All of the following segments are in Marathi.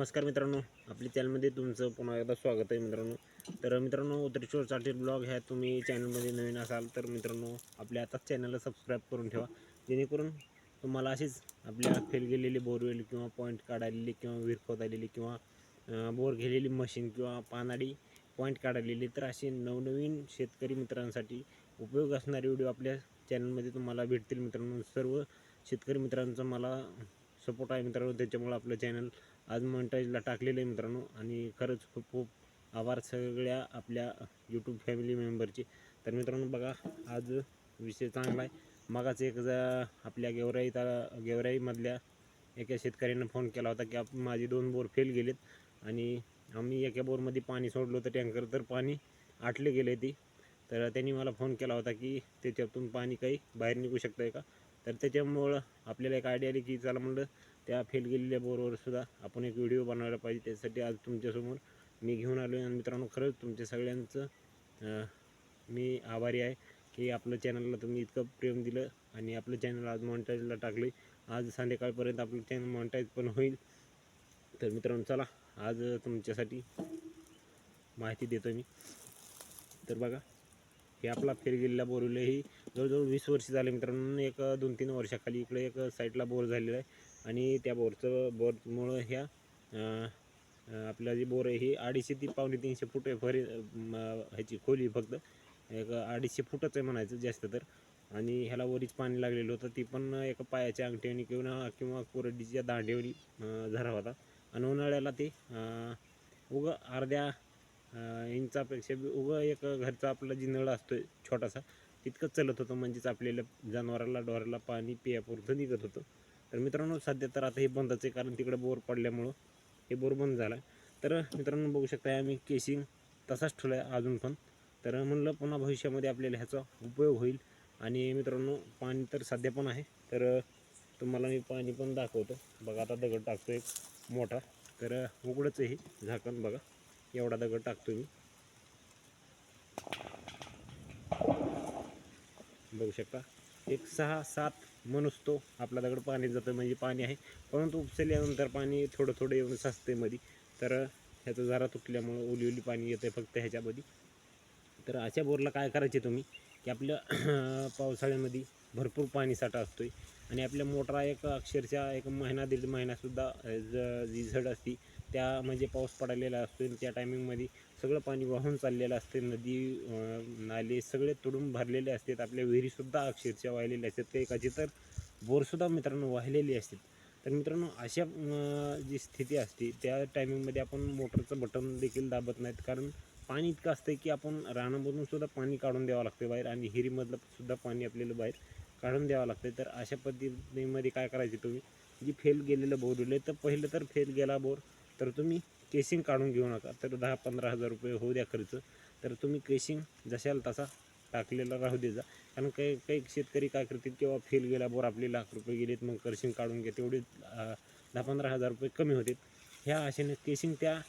नमस्कार मित्रांनो आपल्या चॅनलमध्ये तुमचं पुन्हा एकदा स्वागत आहे मित्रांनो. तर मित्रांनो त्रिशूर चार्टेड ब्लॉग ह्या तुम्ही चॅनलमध्ये नवीन असाल तर मित्रांनो आपल्या आताच चॅनलला सबस्क्राईब करून ठेवा. जेणेकरून तुम्हाला अशीच आपल्या फेल गेलेली बोरवेल किंवा पॉईंट काढालेली किंवा विहीर खोदालेली किंवा बोर गेलेली मशीन किंवा पानाडी पॉईंट काढालेली तर असे नवनवीन शेतकरी मित्रांसाठी उपयोग असणारे व्हिडिओ आपल्या चॅनलमध्ये तुम्हाला भेटतील मित्रांनो. सर्व शेतकरी मित्रांचा मला सपोर्ट आहे मित्रांनो त्याच्यामुळे आपलं चॅनल आज मॉनिटाईजला टाकलेलं आहे मित्रांनो. आणि खरंच खूप खूप आभार सगळ्या आपल्या यूट्यूब फॅमिली मेंबरची तर मित्रांनो बघा आज विषय चांगला आहे. मगाच एक जा आपल्या गेवराई ता गेवराईमधल्या एका शेतकऱ्यानं फोन केला होता की आप माझे दोन बोर फेल गेलेत. आणि आम्ही एका बोरमध्ये पाणी सोडलं होतं टँकर तर पाणी आटले गेले ती तर त्यांनी मला फोन केला होता की त्याच्यातून पाणी काही बाहेर निघू शकतं आहे का? तर त्याच्यामुळं आपल्याला एक आयडिया आली की चला म्हणलं त्या फेल गेलेल्या बोरवर सुद्धा आपण एक व्हिडिओ बनवायला पाहिजे. त्यासाठी आज तुमच्यासमोर मी घेऊन आलो आहे आणि मित्रांनो खरंच तुमच्या सगळ्यांचं मी आभारी आहे की आपलं चॅनलला तुम्ही इतकं प्रेम दिलं आणि आपलं चॅनल आज मॉनिटाईजला टाकले आज संध्याकाळपर्यंत आपलं चॅनल मॉनिटाईज पण होईल. तर मित्रांनो चला आज तुमच्यासाठी माहिती देतो मी. तर बघा हे आपला फेरगिल्ला गेलेला ही जवळजवळ वीस वर्ष झाले मित्रांनो. एक दोन तीन वर्षाखाली इकडे एक साईडला बोर झालेला आहे. आणि त्या बोरचं बोरमुळं ह्या आपला जी आपलं बोर आहे ही अडीचशे ती पावणे तीनशे फूट आहे फरी ह्याची खोली फक्त. एक अडीचशे फुटच आहे म्हणायचं जास्त तर. आणि ह्याला वरीच पाणी लागलेलं होतं. ती पण एका पायाच्या अंगठ्याने किंवा किंवा कोरडीच्या दांडेवरी झरा होता. आणि उन्हाळ्याला ते उगं अर्ध्या इंचापेक्षा बी उगं एक घरचा आपला जी नळ असतो छोटासा तितकंच चलत होतं. म्हणजेच आपल्याला जनावराला डोराला पाणी पियापुरतं निघत होतं. तर मित्रांनो सध्या तर आता हे बंदच आहे कारण तिकडे बोर पडल्यामुळं हे बोर बंद झाला तर मित्रांनो बघू शकता आम्ही केसिंग तसाच ठेवला आहे अजून पण. तर म्हणलं पुन्हा भविष्यामध्ये आपल्याला ह्याचा उपयोग होईल. आणि मित्रांनो पाणी तर सध्या पण आहे. तर तुम्हाला मी पाणी पण दाखवतो. बघा आता दगड टाकतो एक मोठा. तर उघडंच हे झाकण बघा. एवढा दगड टाकतो मी. बघू शकता. एक सहा सात मनुसतो आपला दगड पाणी जातं म्हणजे पाणी आहे. परंतु उपसल्यानंतर पाणी थोडं थोडं येऊन साचते मध्ये तर ह्याचा जरा तुटल्यामुळं ओली ओली पाणी येतं फक्त ह्याच्यामध्ये तर अशा बोरला काय करायचे तुम्ही? की आपल्या पावसाळ्यामध्ये भरपूर पाणी साठा असतो आहे आणि आपल्या मोटरा एक अक्षरशः एक महिना दीड महिनासुद्धा ज जी झड असती त्या म्हणजे पाऊस पडलेला असतो आणि त्या टायमिंगमध्ये सगळं पाणी वाहून चाललेलं असते नदी नाले सगळे तुडून भरलेले असतात. आपल्या विहिरीसुद्धा अक्षरशः वाहिलेले असतात. काही एकाची तर बोरसुद्धा मित्रांनो वाहिलेली असतात. तर मित्रांनो अशा जी स्थिती असते त्या टायमिंगमध्ये आपण मोटरचं बटन देखील दाबत नाहीत. कारण पाणी इतकं असतं की आपण रानामधून सुद्धा पाणी काढून द्यावं लागतं बाहेर आणि हिरीमधलं सुद्धा पाणी आपल्याला बाहेर काढून द्यावं लागतं तर अशा पद्धतीमध्ये काय करायचे तुम्ही? जी फेल गेलेलं बोर दिलं तर पहिलं तर फेल गेला बोर. तर तुम्ही केसिंग काढून घेऊ नका. तर दहा पंधरा हजार रुपये होऊ द्या खर्च. तर तुम्ही केसिंग जशाल तसा टाकलेला राहू दे जा. कारण काही काही शेतकरी काय करतील किंवा फेल गेला बोर आपले लाख रुपये गेलेत मग करशिंग काढून घे तेवढे दहा पंधरा हजार रुपये कमी होतील. ह्या आशेने केसिंग त्या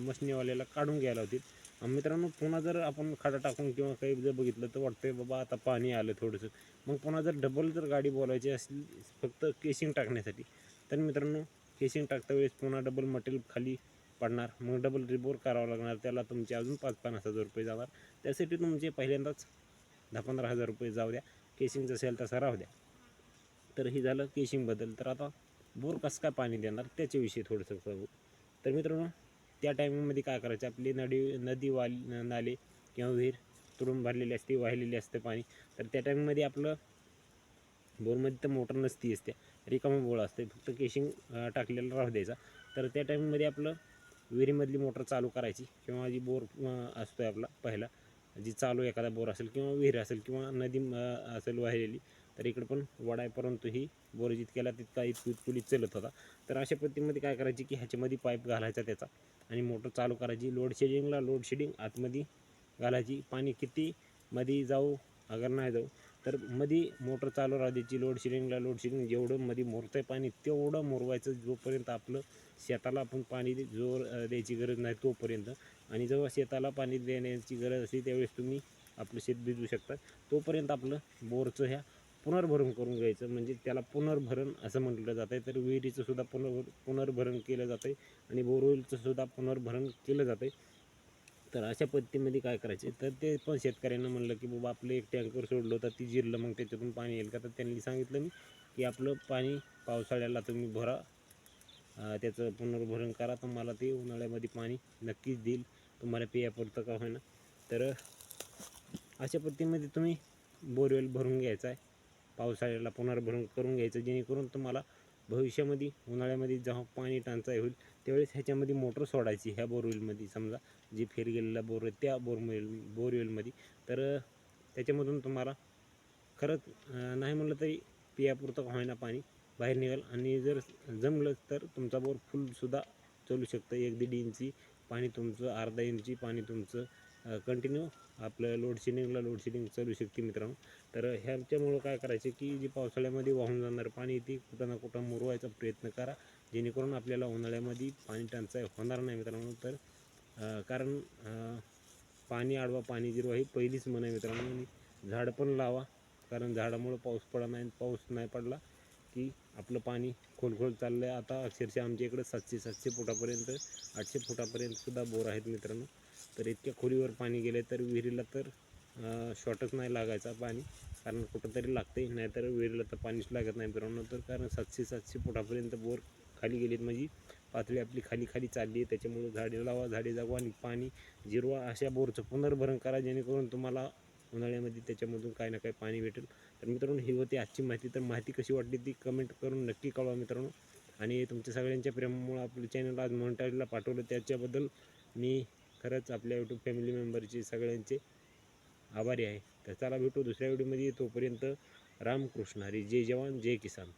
मशनीवाल्याला काढून घ्यायला होतील. मित्रांनो पुन्हा जर आपण खाडा टाकून किंवा काही जर बघितलं तर वाटतंय बाबा आता पाणी आलं थोडंसं. मग पुन्हा जर डबल जर गाडी बोलायची असली फक्त केसिंग टाकण्यासाठी तर मित्रांनो केसिंग टाकता वेळेस पुन्हा डबल मटेरियल खाली पडणार. मग डबल रिबोर करावं लागणार. त्याला तुमचे अजून पाच पन्नास हजार रुपये जाणार. त्यासाठी तुमचे पहिल्यांदाच दहा पंधरा हजार रुपये जाऊ द्या. केसिंग असेल तसा राहू द्या. तर हे झालं केसिंगबद्दल तर आता बोर कसं काय पाणी देणार त्याच्याविषयी थोडंसं सांगू तर मित्रांनो त्या टायमिंगमध्ये काय करायचं? आपली नदी नदी वाल नाले किंवा विहीर तुडून भरलेली असते वाहिलेली असते पाणी. तर त्या टायमिंगमध्ये आपलं बोरमध्ये तर मोटर नसती असते. रिकामा बोळ असते. फक्त केशिंग टाकलेला राहू द्यायचा. तर त्या टाईममध्ये आपलं विहिरीमधली मोटर चालू करायची किंवा जी बोर असतो आहे आपला पहिला जी चालू एखादा बोर असेल किंवा विहीर असेल किंवा नदी असेल वाहिलेली तर इकडं पण वडाय परंतु ही बोर जितक्याला तितका इतकी इतकुली चलत होता. तर अशा पद्धतीमध्ये काय करायची की ह्याच्यामध्ये पाईप घालायचा त्याचा आणि मोटर चालू करायची. लोडशेडिंगला लोडशेडिंग आतमध्ये घालायची. पाणी किती मध्ये जाऊ अगर नाही जाऊ तर मध्ये मोटर चालू राहायची लोड शेडिंगला लोड शेडिंग जेवढं मध्ये मोरतंय पाणी तेवढं मोरवायचं जोपर्यंत आपलं शेताला आपण पाणी दे- जोर द्यायची गरज नाही तोपर्यंत. आणि जेव्हा शेताला पाणी देण्याची गरज असते त्यावेळेस तुम्ही आपलं शेत भिजवू शकता. तोपर्यंत आपलं बोरचं ह्या पुनर्भरण करून घ्यायचं म्हणजे त्याला पुनर्भरण असं म्हटलं जातं आहे तर विहिरीचं सुद्धा पुनर्भर पुनर्भरण केलं जातं आहे आणि बोरवेलचं सुद्धा पुनर्भरण केलं जातं आहे तर अशा पद्धतीमध्ये काय करायचे? तर ते पण शेतकऱ्यांना म्हणलं की बाबा आपलं एक टँकर सोडलं तर ती जिरलं मग त्याच्यातून पाणी येईल का? तर त्यांनी सांगितलं मी की आपलं पाणी पावसाळ्याला तुम्ही भरा त्याचं पुनर्भरण करा तर मला ते उन्हाळ्यामध्ये पाणी नक्कीच देईल तुम्हाला पियापुरतं का होईना. तर अशा पद्धतीमध्ये तुम्ही बोरवेल भरून घ्यायचा आहे. पावसाळ्याला पुनर्भरण करून घ्यायचं जेणेकरून तुम्हाला भविष्यामध्ये उन्हाळ्यामध्ये जेव्हा पाणी टंचाई होईल त्यावेळेस ह्याच्यामध्ये मोटर सोडायची ह्या बोरवेलमध्ये. समजा जी फेर गेलेला बोर त्या बोरवेल बोरवेलमध्ये. तर त्याच्यामधून तुम्हाला खरंच नाही म्हणलं तरी पियापुरतं होईना पाणी बाहेर निघाल. आणि जर जमलं तर तुमचा बोर फुलसुद्धा चालू शकतं. एक दीड इंची पाणी तुमचं अर्धा इंची पाणी तुमचं कंटिन्यू आपलं लोडशेडिंगला लोडशेडिंग चालू शकते मित्रांनो. तर ह्याच्यामुळं काय करायचं की जी पावसाळ्यामध्ये वाहून जाणार पाणी ती कुठं ना कुठं मुरवायचा प्रयत्न करा. जेणेकरून आपल्याला उन्हाळ्यामध्ये पाणी टंचाई होणार नाही मित्रांनो. तर कारण पाणी आडवा पाणी जिरवा ही पहिलीच म्हण आहे मित्रांनो. आणि झाड पण लावा कारण झाडामुळं पाऊस पडा नाही पाऊस नाही पडला की आपलं पाणी खोलखोल चाललं आहे आता अक्षरशः आमच्या इकडं सातशे सातशे फुटापर्यंत आठशे फुटापर्यंतसुद्धा बोर आहेत मित्रांनो. तर इतक्या खोलीवर पाणी गेले तर विहिरीला तर शॉर्टच नाही लागायचा पाणी. कारण कुठंतरी लागते नाहीतर विहिरीला तर पाणीच लागत नाही. मित्रांनो तर कारण सातशे सातशे फुटापर्यंत बोर खाली गेलेत. म्हणजे पातळी आपली खाली खाली चालली आहे. त्याच्यामुळे झाडे लावा झाडे जागवा आणि पाणी जिरवा. अशा बोरचं पुनर्भरण करा जेणेकरून तुम्हाला उन्हाळ्यामध्ये त्याच्यामधून काही ना काही पाणी भेटेल. तर मित्रांनो ही होती आजची माहिती. तर माहिती कशी वाटली ती कमेंट करून नक्की कळवा मित्रांनो. आणि तुमच्या सगळ्यांच्या प्रेमामुळे आपलं चॅनल आज मॉनिटाईजला पाठवलं. त्याच्याबद्दल मी खरंच आपल्या यूट्यूब फॅमिली मेंबरचे सगळ्यांचे आभारी आहे. तर चला भेटू दुसऱ्या व्हिडिओमध्ये तोपर्यंत रामकृष्ण हरी. जय जवान जय किसान.